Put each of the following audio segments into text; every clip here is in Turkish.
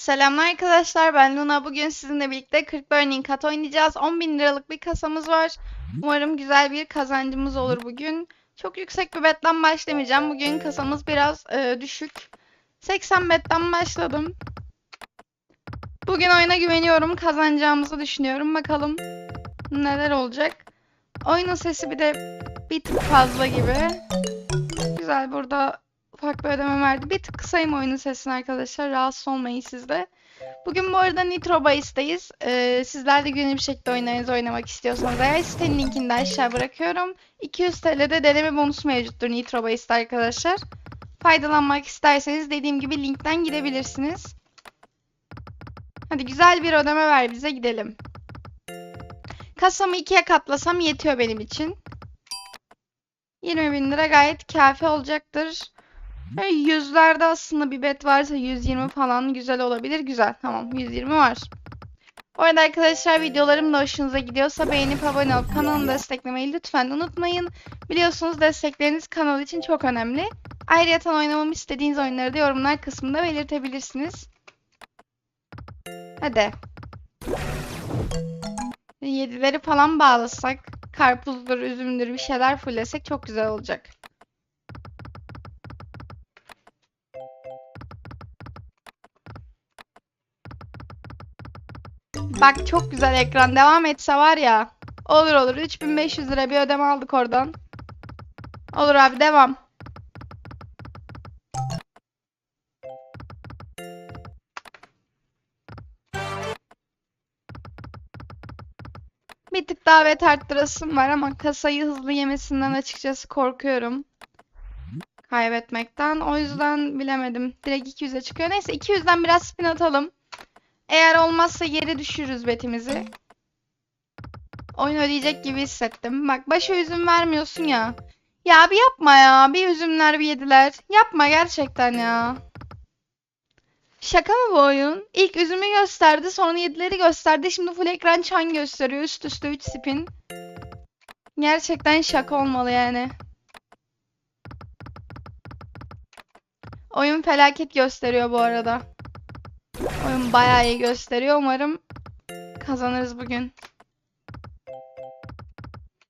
Selamlar arkadaşlar ben Luna. Bugün sizinle birlikte 40 Burning Cut oynayacağız. 10.000 liralık bir kasamız var. Umarım güzel bir kazancımız olur bugün. Çok yüksek bir betten başlamayacağım. Bugün kasamız biraz e, düşük. 80 betten başladım. Bugün oyuna güveniyorum. Kazanacağımızı düşünüyorum. Bakalım neler olacak. Oyunun sesi bir de bir tık fazla gibi. Güzel burada ufak bir ödeme verdi. Bir tık kısayım oyunun sesini arkadaşlar. Rahatsız olmayın siz de. Bugün bu arada Nitro Base'deyiz. Ee, sizler de günlük bir şekilde oyunlarınızı oynamak istiyorsanız eğer sitenin linkini de aşağı bırakıyorum. 200 TL'de deneme bonusu mevcuttur Nitro Base'de arkadaşlar. Faydalanmak isterseniz dediğim gibi linkten gidebilirsiniz. Hadi güzel bir ödeme ver bize gidelim. Kasamı ikiye katlasam yetiyor benim için. 20 bin lira gayet kafi olacaktır. Yüzlerde aslında bir bet varsa 120 falan güzel olabilir. Güzel. Tamam 120 var. Bu arada arkadaşlar videolarım da hoşunuza gidiyorsa beğenip abone olup kanalımı desteklemeyi lütfen unutmayın. Biliyorsunuz destekleriniz kanal için çok önemli. Ayrıca oynamamı istediğiniz oyunları da yorumlar kısmında belirtebilirsiniz. Hadi. Yedileri falan bağlasak, karpuzdur, üzümdür bir şeyler fullesek çok güzel olacak. Bak çok güzel ekran. Devam etse var ya. Olur olur. 3500 lira bir ödeme aldık oradan. Olur abi devam. Bir tık davet arttırasım var ama kasayı hızlı yemesinden açıkçası korkuyorum. Kaybetmekten. O yüzden bilemedim. Direkt 200'e çıkıyor. Neyse 200'den biraz spin atalım. Eğer olmazsa geri düşürürüz betimizi. Oyun ödeyecek gibi hissettim. Bak başa üzüm vermiyorsun ya. Ya bir yapma ya. Bir üzümler bir yediler. Yapma gerçekten ya. Şaka mı bu oyun? İlk üzümü gösterdi sonra yedileri gösterdi. Şimdi full ekran çan gösteriyor. Üst üste 3 spin. Gerçekten şaka olmalı yani. Oyun felaket gösteriyor bu arada. Oyun bayağı iyi gösteriyor. Umarım kazanırız bugün.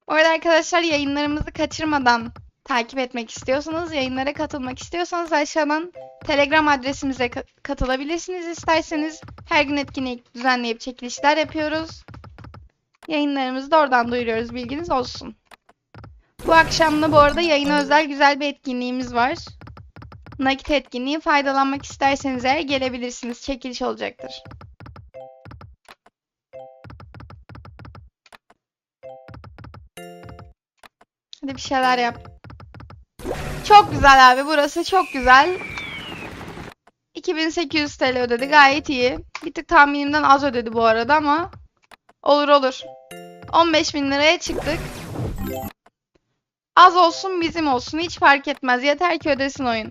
Bu arada arkadaşlar yayınlarımızı kaçırmadan takip etmek istiyorsanız, yayınlara katılmak istiyorsanız aşağıdan Telegram adresimize ka- katılabilirsiniz isterseniz. Her gün etkinlik düzenleyip çekilişler yapıyoruz. Yayınlarımızı da oradan duyuruyoruz. Bilginiz olsun. Bu akşam da bu arada yayına özel güzel bir etkinliğimiz var. Nakit etkinliği faydalanmak isterseniz eğer gelebilirsiniz. Çekiliş olacaktır. Hadi bir şeyler yap. Çok güzel abi. Burası çok güzel. 2800 TL ödedi. Gayet iyi. Bir tık tahminimden az ödedi bu arada ama olur olur. 15.000 liraya çıktık. Az olsun bizim olsun. Hiç fark etmez. Yeter ki ödesin oyun.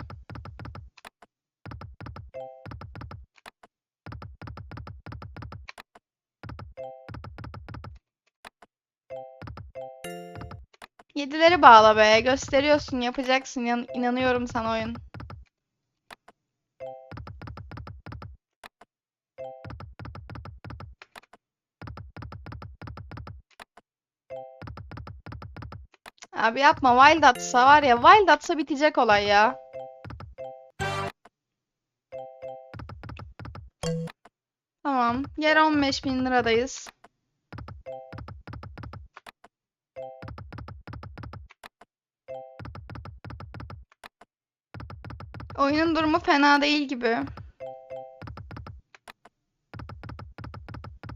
Yedileri bağla be. Gösteriyorsun, yapacaksın. İnan- inanıyorum sana oyun. Abi yapma. Wild atsa var ya. Wild atsa bitecek olay ya. Tamam. Yer 15 bin liradayız. Oyunun durumu fena değil gibi.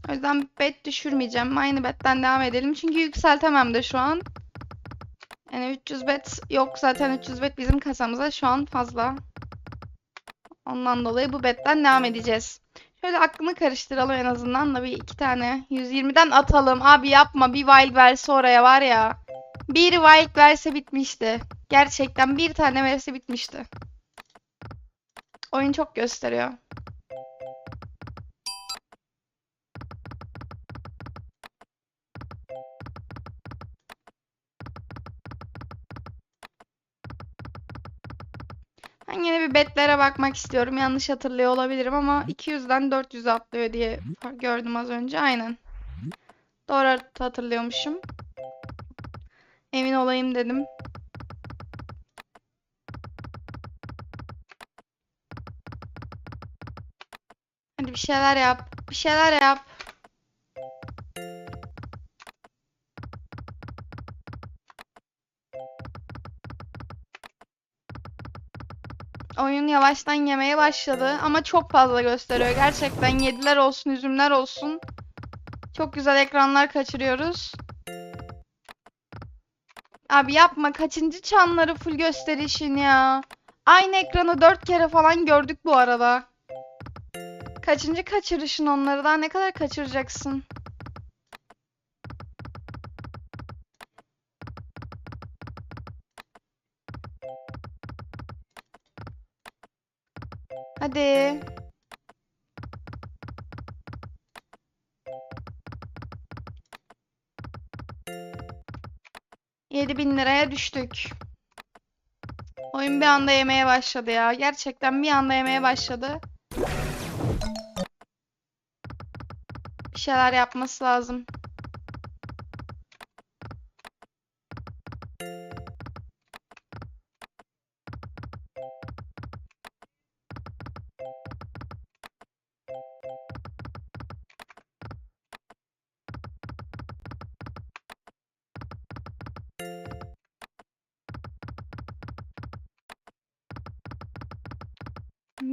O yüzden bet düşürmeyeceğim. Aynı betten devam edelim. Çünkü yükseltemem de şu an. Yani 300 bet yok zaten 300 bet bizim kasamıza şu an fazla. Ondan dolayı bu betten devam edeceğiz. Şöyle aklını karıştıralım en azından da bir iki tane 120'den atalım. Abi yapma bir wild verse oraya var ya. Bir wild verse bitmişti. Gerçekten bir tane verse bitmişti. Oyun çok gösteriyor. Ben yine bir betlere bakmak istiyorum. Yanlış hatırlıyor olabilirim ama 200'den 400 atlıyor diye gördüm az önce. Aynen. Doğru hatırlıyormuşum. Emin olayım dedim. Hadi bir şeyler yap. Bir şeyler yap. Oyun yavaştan yemeye başladı ama çok fazla gösteriyor. Gerçekten yediler olsun, üzümler olsun. Çok güzel ekranlar kaçırıyoruz. Abi yapma. Kaçıncı çanları full gösterişin ya. Aynı ekranı dört kere falan gördük bu arada. Kaçıncı kaçırışın onları daha ne kadar kaçıracaksın? Hadi. Yedi bin liraya düştük. Oyun bir anda yemeye başladı ya. Gerçekten bir anda yemeye başladı. Şeyler yapması lazım.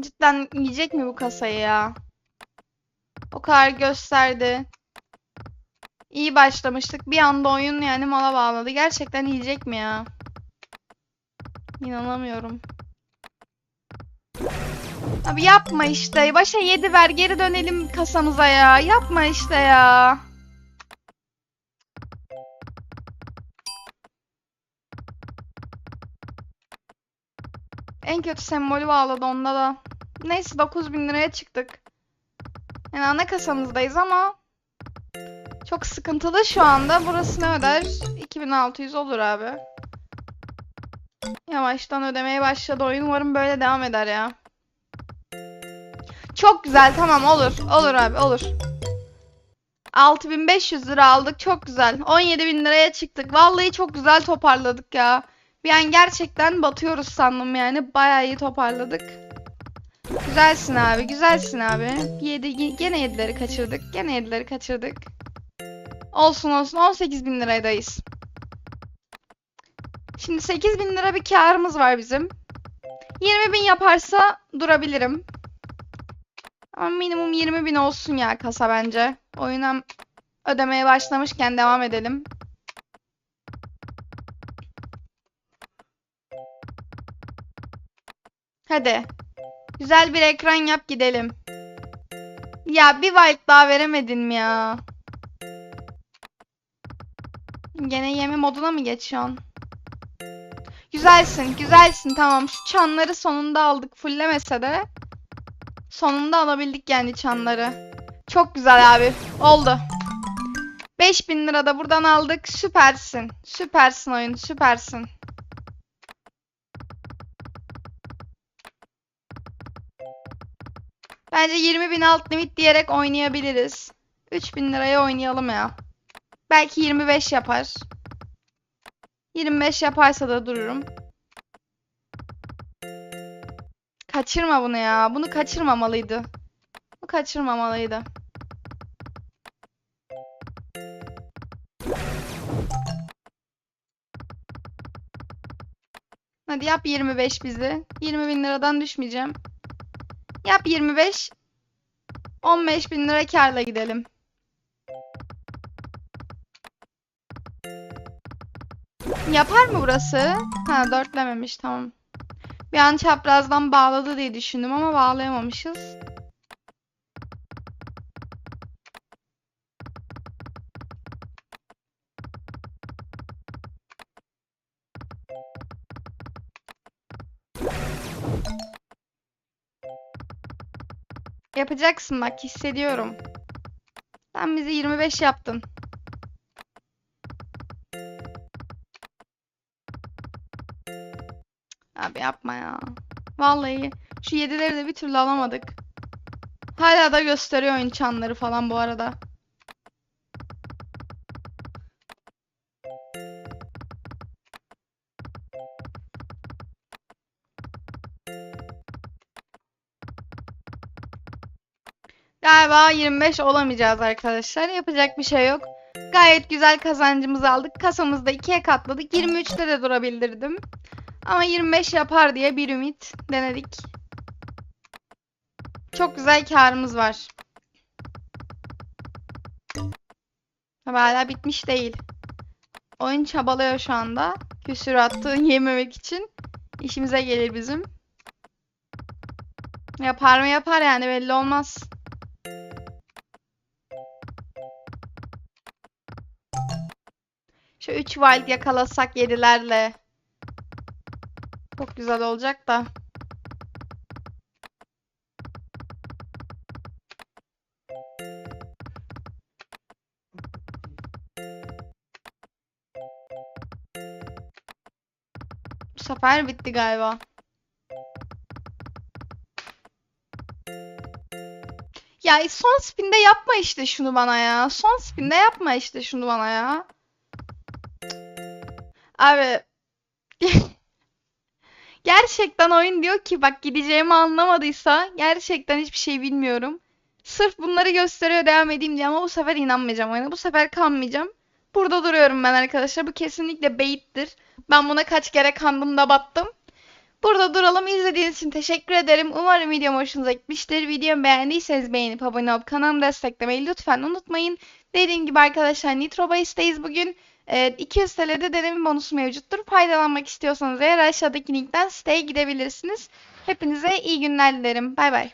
Cidden yiyecek mi bu kasayı ya? O kadar gösterdi. İyi başlamıştık. Bir anda oyun yani mala bağladı. Gerçekten yiyecek mi ya? İnanamıyorum. Abi yapma işte. Başa 7 ver. Geri dönelim kasamıza ya. Yapma işte ya. En kötü sembolü bağladı onda da. Neyse 9000 liraya çıktık. Yani ana kasamızdayız ama çok sıkıntılı şu anda. Burası ne öder? 2600 olur abi. Yavaştan ödemeye başladı oyun. Umarım böyle devam eder ya. Çok güzel tamam olur. Olur abi olur. 6500 lira aldık. Çok güzel. 17.000 liraya çıktık. Vallahi çok güzel toparladık ya. Bir an gerçekten batıyoruz sandım yani. Bayağı iyi toparladık. Güzelsin abi, güzelsin abi. Yedi, gene yedileri kaçırdık. Gene yedileri kaçırdık. Olsun olsun 18 bin liradayız. Şimdi 8 bin lira bir karımız var bizim. 20 bin yaparsa durabilirim. Ama minimum 20 bin olsun ya kasa bence. Oyuna ödemeye başlamışken devam edelim. Hadi. Güzel bir ekran yap gidelim. Ya bir wipe daha veremedin mi ya? Gene yeme moduna mı geçiyorsun? Güzelsin, güzelsin. Tamam. Şu çanları sonunda aldık. Fullemese de. Sonunda alabildik yani çanları. Çok güzel abi. Oldu. 5000 lira da buradan aldık. Süpersin. Süpersin oyun. Süpersin. Bence 20 bin alt limit diyerek oynayabiliriz. 3000 liraya oynayalım ya. Belki 25 yapar. 25 yaparsa da dururum. Kaçırma bunu ya. Bunu kaçırmamalıydı. Bu kaçırmamalıydı. Hadi yap 25 bizi. 20 bin liradan düşmeyeceğim. Yap 25. 15 bin lira karla gidelim. Yapar mı burası? Ha dörtlememiş tamam. Bir an çaprazdan bağladı diye düşündüm ama bağlayamamışız. Yapacaksın bak hissediyorum. Sen bizi 25 yaptın. Abi yapma ya. Vallahi şu 7'leri de bir türlü alamadık. Hala da gösteriyor oyun çanları falan bu arada. Galiba 25 olamayacağız arkadaşlar. Yapacak bir şey yok. Gayet güzel kazancımızı aldık. Kasamızda ikiye katladık. 23'te de durabilirdim. Ama 25 yapar diye bir ümit denedik. Çok güzel karımız var. Hala bitmiş değil. Oyun çabalıyor şu anda. Küsüratı yememek için. İşimize gelir bizim. Yapar mı yapar yani belli olmaz. Şu 3 wild yakalasak 7'lerle. Çok güzel olacak da. Bu sefer bitti galiba. Ya son spinde yapma işte şunu bana ya. Son spinde yapma işte şunu bana ya. Abi gerçekten oyun diyor ki bak gideceğimi anlamadıysa gerçekten hiçbir şey bilmiyorum. Sırf bunları gösteriyor devam edeyim diye ama bu sefer inanmayacağım oyuna. Bu sefer kanmayacağım. Burada duruyorum ben arkadaşlar. Bu kesinlikle bait'tir. Ben buna kaç kere kandım da battım. Burada duralım. İzlediğiniz için teşekkür ederim. Umarım videom hoşunuza gitmiştir. Videomu beğendiyseniz beğenip abone olup kanalımı desteklemeyi lütfen unutmayın. Dediğim gibi arkadaşlar Nitro Base'teyiz bugün. Ee, 200 TL'de deneme bonusu mevcuttur. Faydalanmak istiyorsanız eğer aşağıdaki linkten siteye gidebilirsiniz. Hepinize iyi günler dilerim. Bay bay.